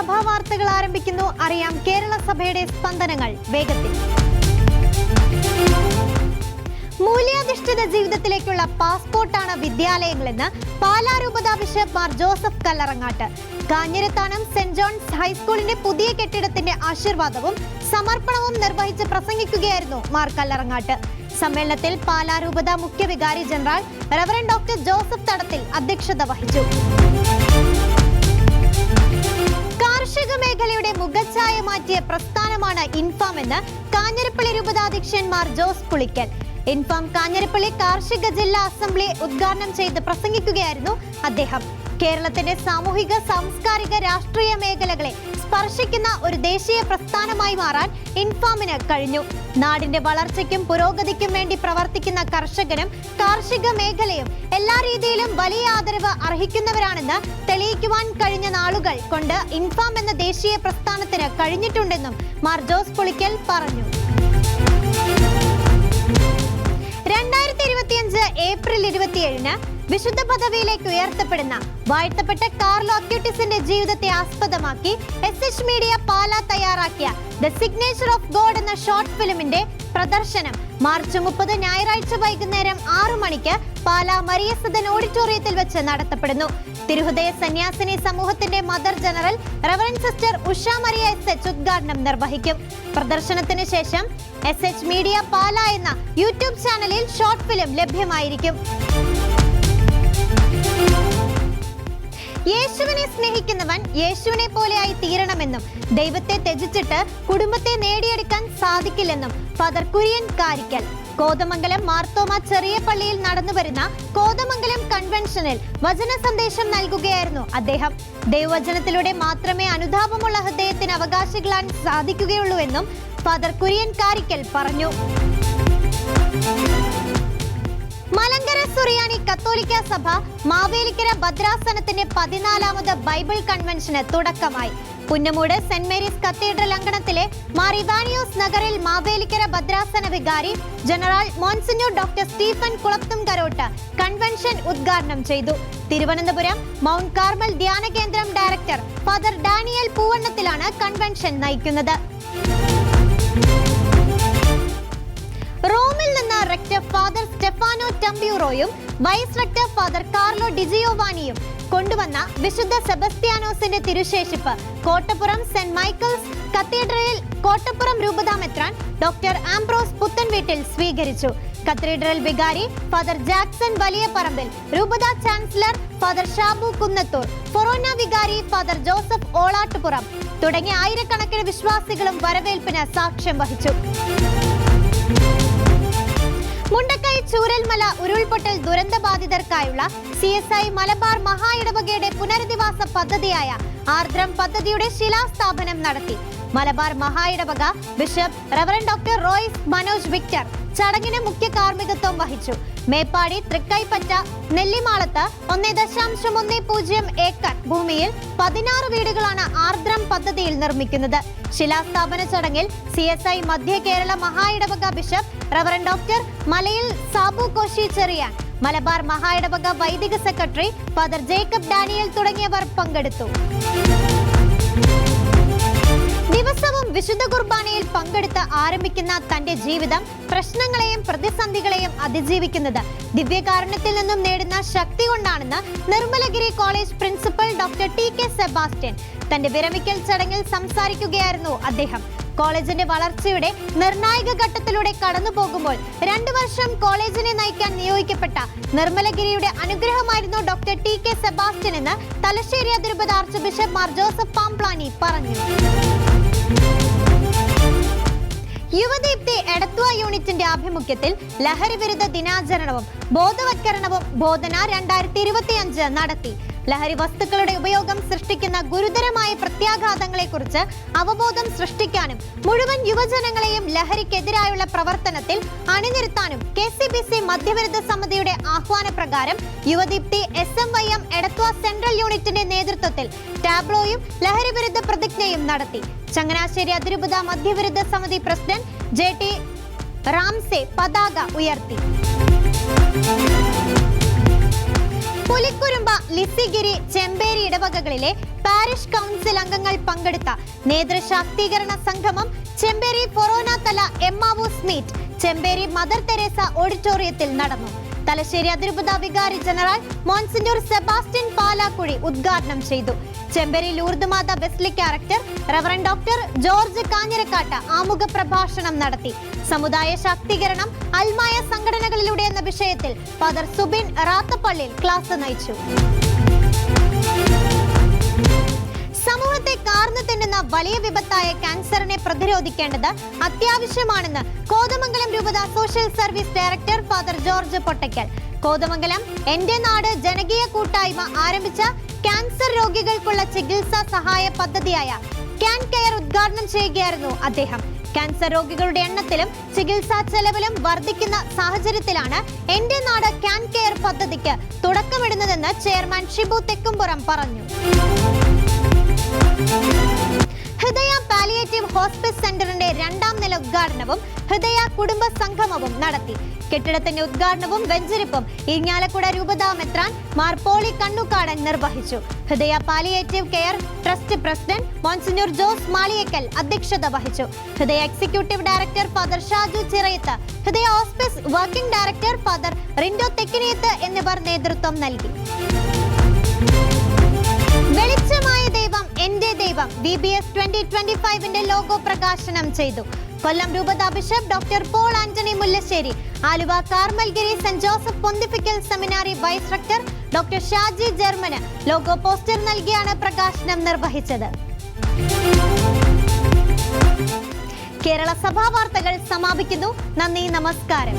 സഭാ വാർത്തകൾ ആരംഭിക്കുന്നു. അറിയാം കേരള സഭയുടെ സ്പന്ദനങ്ങൾ വേഗത്തിൽ. മൂല്യാധിഷ്ഠിത ജീവിതത്തിലേക്കുള്ള പാസ്പോർട്ടാണ് വിദ്യാലയങ്ങളെന്ന് പാലാരൂപത bishop Mar Joseph Kallarangatt. Kanjirathanam saint John's ഹൈസ്കൂളിന്റെ പുതിയ കെട്ടിടത്തിന്റെ ആശീർവാദവും സമർപ്പണവും നിർവഹിച്ച് പ്രസംഗിക്കുകയായിരുന്നു മാർ കല്ലറങ്ങാട്ട്. സമ്മേളനത്തിൽ പാലാരൂപത മുഖ്യ വികാരി general reverend doctor Joseph Thadathil അധ്യക്ഷത വഹിച്ചു. കാർഷിക മേഖലയുടെ മുഖച്ഛായ മാറ്റിയ പ്രസ്ഥാനമാണ് ഇൻഫാം എന്ന് കാഞ്ഞിരപ്പള്ളി രൂപതാധ്യക്ഷൻ മാർ ജോസ് പുളിക്കൽ. ഇൻഫാം കാഞ്ഞിരപ്പള്ളി കാർഷിക ജില്ലാ അസംബ്ലി ഉദ്ഘാടനം ചെയ്ത് പ്രസംഗിക്കുകയായിരുന്നു അദ്ദേഹം. കേരളത്തിന്റെ സാമൂഹിക സാംസ്കാരിക രാഷ്ട്രീയ മേഖലകളെ സ്പർശിക്കുന്ന ഒരു ദേശീയ പ്രസ്ഥാനമായി മാറാൻ ഇൻഫാമിന് കഴിഞ്ഞു. നാടിന്റെ വളർച്ചയ്ക്കും പുരോഗതിക്കും വേണ്ടി പ്രവർത്തിക്കുന്ന കർഷകനും കാർഷിക മേഖലയും എല്ലാ രീതിയിലും വലിയ ആദരവ് അർഹിക്കുന്നവരാണെന്ന് തെളിയിക്കുവാൻ കഴിഞ്ഞ നാളുകൾ കൊണ്ട് ഇൻഫാം എന്ന ദേശീയ പ്രസ്ഥാനത്തിന് കഴിഞ്ഞിട്ടുണ്ടെന്നും മാർ ജോസ് പുളിക്കൽ പറഞ്ഞു. രണ്ടായിരത്തി ഇരുപത്തിയഞ്ച് ഏപ്രിൽ ഇരുപത്തിയേഴിന് വിശുദ്ധ പദവിയിലേക്ക് ഉയർത്തപ്പെടുന്ന വാഴ്ത്തപ്പെട്ട കാർലോ അക്യൂട്ടിസിന്റെ ജീവിതത്തെ ആസ്പദമാക്കി എസ് എച്ച് മീഡിയ പാല തയ്യാറാക്കിയ ദ സിഗ്നേച്ചർ ഓഫ് ഗോഡ് എന്ന ഷോർട്ട് ഫിലിമിന്റെ പ്രദർശനം മാർച്ച് മുപ്പത് ഞായറാഴ്ച വൈകുന്നേരം ആറു മണിക്ക് പാല മരിയ സദൻ ഓഡിറ്റോറിയത്തിൽ വെച്ച് നടത്തപ്പെടുന്നു. തിരുഹൃദയ സന്യാസിനി സമൂഹത്തിന്റെ mother general reverend sister Usha Maria S H ഉദ്ഘാടനം നിർവഹിക്കും. പ്രദർശനത്തിന് ശേഷം എസ് എച്ച് മീഡിയ പാല എന്ന യൂട്യൂബ് ചാനലിൽ ഷോർട്ട് ഫിലിം ലഭ്യമായിരിക്കും. യേശുവിനെ സ്നേഹിക്കുന്നവൻ യേശുവിനെ പോലെയായി തീരണമെന്നും ദൈവത്തെ ത്യജിച്ചിട്ട് കുടുംബത്തെ നേടിയെടുക്കാൻ സാധിക്കില്ലെന്നും ഫാദർ കുര്യൻ കാരിക്കൽ. കോതമംഗലം മാർത്തോമ ചെറിയ പള്ളിയിൽ നടന്നുവരുന്ന കോതമംഗലം കൺവെൻഷനിൽ വചന സന്ദേശം നൽകുകയായിരുന്നു അദ്ദേഹം. ദൈവവചനത്തിലൂടെ മാത്രമേ അനുതാപമുള്ള ഹൃദയത്തിന് അവകാശികളാൻ സാധിക്കുകയുള്ളൂ എന്നും ഫാദർ കുര്യൻ കാരിക്കൽ പറഞ്ഞു. മലങ്കര സുറിയാനി കത്തോലിക്ക സഭ മാവേലിക്കര ഭദ്രാസനത്തിന്റെ പതിനാലാമത് ബൈബിൾ കൺവെൻഷന് തുടക്കമായി. പുന്നമൂട് സെന്റ് മേരീസ് കത്തീഡ്രൽ അങ്കണത്തിലെ മാർ ഇവാനിയോസ് നഗറിൽ മാവേലിക്കര ഭദ്രാസന വികാരി general monsignor doctor Stephen Kulathumkarottu convention ഉദ്ഘാടനം ചെയ്തു. തിരുവനന്തപുരം മൗണ്ട് കാർമൽ ധ്യാന കേന്ദ്രം ഡയറക്ടർ ഫാദർ ഡാനിയൽ പൂവണ്ണത്തിലാണ് കൺവെൻഷൻ നയിക്കുന്നത്. റെക്ടർ ഫാദർ സ്റ്റെഫാനോ ടംബ്യൂറോയും വൈസ് റെക്ടർ ഫാദർ കാർലോ ഡിജിയോവാനിയും കൊണ്ടുവന്ന വിശുദ്ധ സെബസ്ത്യാനോസിന്റെ തിരുശേഷിപ്പ് കോട്ടപ്പുറം സെന്റ് മൈക്കിൾസ് കത്തീഡ്രലിൽ കോട്ടപ്പുറം രൂപതാമെത്രാൻ ഡോക്ടർ ആംബ്രോസ് പുത്തൻ വീട്ടിൽ സ്വീകരിച്ചു. കത്തീഡ്രൽ വികാരി ഫാദർ ജാക്സൺ വലിയ പറമ്പിൽ രൂപത chancellor father Shabu Kunnathur forane വികാരി ഫാദർ ജോസഫ് ഓളാട്ടുപുറം തുടങ്ങിയ ആയിരക്കണക്കിന് വിശ്വാസികളും വരവേൽപ്പിന് സാക്ഷ്യം വഹിച്ചു. മുണ്ടക്കൈ ചൂരൽമല ഉരുൾപൊട്ടൽ ദുരന്ത ബാധിതർക്കായുള്ള സി എസ് ഐ മലബാർ മഹാ ഇടവകയുടെ പുനരധിവാസ പദ്ധതിയായ ആർദ്രം പദ്ധതിയുടെ ശിലാസ്ഥാപനം നടത്തി. Malabar മഹായിടവക bishop reverend doctor Royce Manoj Victor ചടങ്ങിന് മുഖ്യ കാർമ്മികത്വം വഹിച്ചു. മേപ്പാടി തൃക്കൈപ്പറ്റ നെല്ലിമാളത്ത് ഒന്നേ ദശാംശം ഒന്നേ പൂജ്യം ഏക്കർ ഭൂമിയിൽ പതിനാറ് വീടുകളാണ് ആർദ്രം പദ്ധതിയിൽ നിർമ്മിക്കുന്നത്. ശിലാസ്ഥാപന ചടങ്ങിൽ സി എസ് ഐ മധ്യ Kerala മഹായിടവക bishop reverend doctor Malayil Sabu Koshy Cherian Malabar മഹായിടവക വൈദിക സെക്രട്ടറി ഫാദർ ജേക്കബ് ഡാനിയൽ തുടങ്ങിയവർ പങ്കെടുത്തു. ദിവസവും വിശുദ്ധ കുർബാനയിൽ പങ്കെടുത്ത് ആരംഭിക്കുന്ന തന്റെ ജീവിതം പ്രശ്നങ്ങളെയും പ്രതിസന്ധികളെയും അതിജീവിക്കുന്നത് ദിവ്യകാരുണ്യത്തിൽ നിന്നും നേടുന്ന ശക്തി കൊണ്ടാണെന്ന് Nirmalagiri college principal doctor T K Sebastian തന്റെ വിരമിക്കൽ ചടങ്ങിൽ സംസാരിക്കുകയായിരുന്നു അദ്ദേഹം. കോളേജിന്റെ വളർച്ചയുടെ നിർണായക ഘട്ടത്തിലൂടെ കടന്നു പോകുമ്പോൾ രണ്ടു വർഷം കോളേജിനെ നയിക്കാൻ നിയോഗിക്കപ്പെട്ട നിർമ്മലഗിരിയുടെ അനുഗ്രഹമായിരുന്നു ഡോക്ടർ ടി കെ സെബാസ്റ്റ്യൻ എന്ന് തലശ്ശേരി അതിരൂപത arch bishop Mar Joseph Pamplany പറഞ്ഞു. യുവദീപ്തി എടത്വ യൂണിറ്റിന്റെ ആഭിമുഖ്യത്തിൽ ലഹരി വിരുദ്ധ ദിനാചരണവും ബോധവത്കരണവും ബോധന രണ്ടായിരത്തി ഇരുപത്തിയഞ്ച് നടത്തി. ലഹരി വസ്തുക്കളുടെ ഉപയോഗം സൃഷ്ടിക്കുന്ന ഗുരുതരമായ പ്രത്യാഘാതങ്ങളെ കുറിച്ച് അവബോധം സൃഷ്ടിക്കാനും മുഴുവൻ യുവജനങ്ങളെയും ലഹരിക്കെതിരായുള്ള പ്രവർത്തനത്തിൽ അണിനിരത്താനും കെ സി ബി സി മധ്യവിരുദ്ധ സമിതിയുടെ ആഹ്വാന പ്രകാരം Yuvadeepthi S M Y M Edathua central യൂണിറ്റിന്റെ നേതൃത്വത്തിൽ ടാബ്ലോയും ലഹരി വിരുദ്ധ പ്രതിജ്ഞയും നടത്തി. ചങ്ങനാശ്ശേരി അതിരൂപത മധ്യവിരുദ്ധ സമിതി പ്രസിഡന്റ് ജെ ടി റാംസെ പതാക ഉയർത്തി. പുലിക്കുരുമ്പ ലിസിഗിരി ചെമ്പേരി ഇടവകകളിലെ പാരിഷ് കൗൺസിൽ അംഗങ്ങൾ പങ്കെടുത്ത നേതൃശാക്തീകരണ സംഗമം ചെമ്പേരി ഫൊറോന തല Emmaus meet Chemperi Mother Teresa ഓഡിറ്റോറിയത്തിൽ നടന്നു. തലശ്ശേരി അതിരൂപത വികാരി ജനറൽ മോൺസിന്റൂർ സെബാസ്റ്റ്യൻ പാലാക്കുഴി ഉദ്ഘാടനം ചെയ്തു. Chemperi Lourdmatha ബെസ്ലി character reverend doctor George Kanjirakkattu ആമുഖ പ്രഭാഷണം നടത്തി. സമുദായ ശാക്തീകരണം അൽമായ സംഘടനകളിലൂടെ എന്ന വിഷയത്തിൽ ഫാദർ സുബിൻ റാത്തപ്പള്ളിയിൽ ക്ലാസ് നയിച്ചു. സമൂഹത്തെ കാർന്നു തിന്നുന്ന വലിയ വിപത്തായ ക്യാൻസറിനെ പ്രതിരോധിക്കേണ്ടത് അത്യാവശ്യമാണെന്ന് കോതമംഗലം രൂപത social service director father George Pottackal. Kothamangalam എന്റെ നാട് ജനകീയ കൂട്ടായ്മ ആരംഭിച്ച ക്യാൻസർ രോഗികൾക്കുള്ള ചികിത്സാ സഹായ പദ്ധതിയായ ക്യാൻ കെയർ ഉദ്ഘാടനം ചെയ്യുകയായിരുന്നു അദ്ദേഹം. ക്യാൻസർ രോഗികളുടെ എണ്ണത്തിലും ചികിത്സാ ചെലവിലും വർദ്ധിക്കുന്ന സാഹചര്യത്തിലാണ് എന്റെ നാട് ക്യാൻ കെയർ പദ്ധതിക്ക് തുടക്കമിടുന്നതെന്ന് ചെയർമാൻ ഷിബു തെക്കുംപുറം പറഞ്ഞു. ഉദ്ഘാടനവും ഹൃദയ കുടുംബ സംഗമവും നടത്തി. കെട്ടിടത്തിന്റെ ഉദ്ഘാടനവും വെഞ്ചരിപ്പും ഇരിഞ്ഞാലക്കുട രൂപതാ മെത്രാൻ മാർ പോളി കണ്ണുക്കാടൻ നിർവഹിച്ചു. Hridaya palliative care trust president monsignor Jose Maliyekkal അധ്യക്ഷത വഹിച്ചു. Hridaya executive director father Shaju Chirayath Hridaya hospice working director father Rindo Thekkiniyath എന്നിവർ നേതൃത്വം നൽകി. വെളിച്ചമായ ദൈവം എന്റെ ദൈവം B B S twenty twenty ഫൈവിന്റെ logo പ്രകാശനം ചെയ്തു. കൊല്ലം രൂപത bishop doctor Paul Antony Mullassery Aluva Carmelgiri Saint Joseph pontifical seminary vice rector doctor Shaji German logo poster നൽകിയാണ് പ്രകാശനം നിർവഹിച്ചത്. കേരള സഭാ വാർത്തകൾ സമാപിക്കുന്നു. നന്ദി നമസ്കാരം.